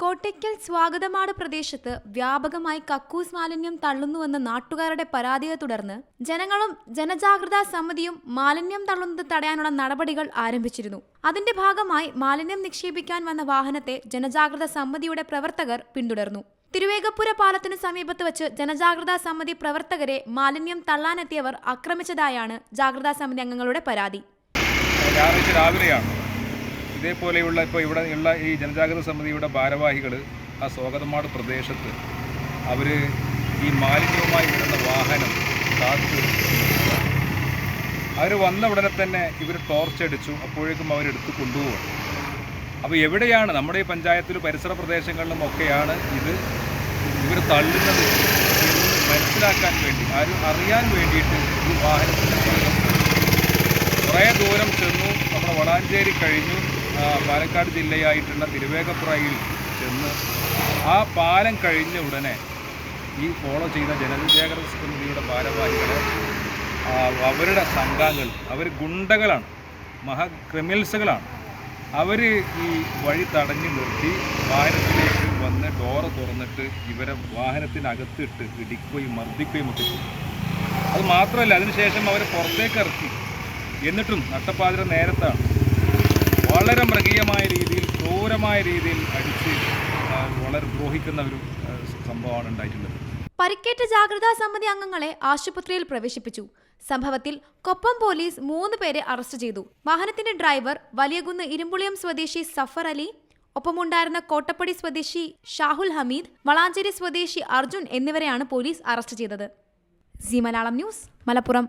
കോട്ടയ്ക്കൽ സ്വാഗതമാട് പ്രദേശത്ത് വ്യാപകമായി കക്കൂസ് മാലിന്യം തള്ളുന്നുവെന്ന നാട്ടുകാരുടെ പരാതിയെ തുടർന്ന് ജനങ്ങളും ജനജാഗ്രതാ സമിതിയും മാലിന്യം തള്ളുന്നത് തടയാനുള്ള നടപടികൾ ആരംഭിച്ചിരുന്നു. അതിന്റെ ഭാഗമായി മാലിന്യം നിക്ഷേപിക്കാൻ വന്ന വാഹനത്തെ ജനജാഗ്രതാ സമിതിയുടെ പ്രവർത്തകർ പിന്തുടർന്നു. തിരുവേഗപ്പുര പാലത്തിനു സമീപത്ത് വെച്ച് ജനജാഗ്രതാ സമിതി പ്രവർത്തകരെ മാലിന്യം തള്ളാനെത്തിയവർ ആക്രമിച്ചതായാണ് ജാഗ്രതാ സമിതി അംഗങ്ങളുടെ പരാതി. രാവിലെയാണ് ഇതേപോലെയുള്ള ഇപ്പോൾ ഇവിടെ ഉള്ള ഈ ജനജാഗ്രത സമിതിയുടെ ഭാരവാഹികൾ ആ സ്വാഗതമാട് പ്രദേശത്ത് അവർ ഈ മാലിന്യവുമായി വരുന്ന വാഹനം കാത്തു അവർ വന്ന ഉടനെ തന്നെ ഇവർ ടോർച്ച് അടിച്ചു. അപ്പോഴേക്കും അവരെടുത്ത് കൊണ്ടുപോകും അപ്പോൾ എവിടെയാണ് നമ്മുടെ ഈ പഞ്ചായത്തിലും പരിസര പ്രദേശങ്ങളിലും ഒക്കെയാണ് ഇത് ഇവർ തള്ളുന്നത്? മനസ്സിലാക്കാൻ വേണ്ടി ആരും അറിയാൻ വേണ്ടിയിട്ട് ഈ വാഹനത്തിന്റെ കുറേ ദൂരം ചെന്നു നമ്മുടെ വളാഞ്ചേരി കഴിഞ്ഞു. പാലക്കാട് ജില്ലയായിട്ടുള്ള തിരുവേഗപ്പുറയിൽ ചെന്ന് ആ പാലം കഴിഞ്ഞ ഉടനെ ഈ ഫോളോ ചെയ്ത ജനജാഗ്രത സമിതിയുടെ ഭാരവാഹികളെ അവരുടെ സംഘാംഗങ്ങൾ അവർ ഗുണ്ടകളാണ് മഹാ ക്രിമിനൽസുകളാണ്. അവർ ഈ വഴി തടഞ്ഞു നിർത്തി വാഹനത്തിലേക്ക് വന്ന് ഡോറ് തുറന്നിട്ട് ഇവരെ വാഹനത്തിനകത്തിട്ട് ഇടിക്കുകയും മർദ്ദിക്കുകയും ഒക്കെ ചെയ്തു. അത് മാത്രമല്ല അതിനുശേഷം അവരെ പുറത്തേക്ക് ഇറക്കി. എന്നിട്ടും നട്ടപ്പാതിര നേരത്താണ്. വളരെ മൃഗീയമായ രീതിയിൽ ക്രൂരമായ രീതിയിൽ അടിച്ച് വളരെ ദ്രോഹിക്കുന്ന ഒരു സംഭവമാണ് ഉണ്ടായിട്ടുള്ളത്. പരിക്കേറ്റ ജാഗ്രതാ സമിതി അംഗങ്ങളെ ആശുപത്രിയിൽ പ്രവേശിപ്പിച്ചു. സംഭവത്തിൽ കൊപ്പം പോലീസ് മൂന്ന് പേരെ അറസ്റ്റ് ചെയ്തു. വാഹനത്തിന്റെ ഡ്രൈവർ വലിയകുന്ന് ഇരുമ്പുളിയം സ്വദേശി സഫർ അലി ഒപ്പമുണ്ടായിരുന്ന കോട്ടപ്പടി സ്വദേശി ഷാഹുൽ ഹമീദ് വളാഞ്ചേരി സ്വദേശി അർജുൻ എന്നിവരെയാണ് പോലീസ് അറസ്റ്റ് ചെയ്തത്. C Malayalam news Malappuram.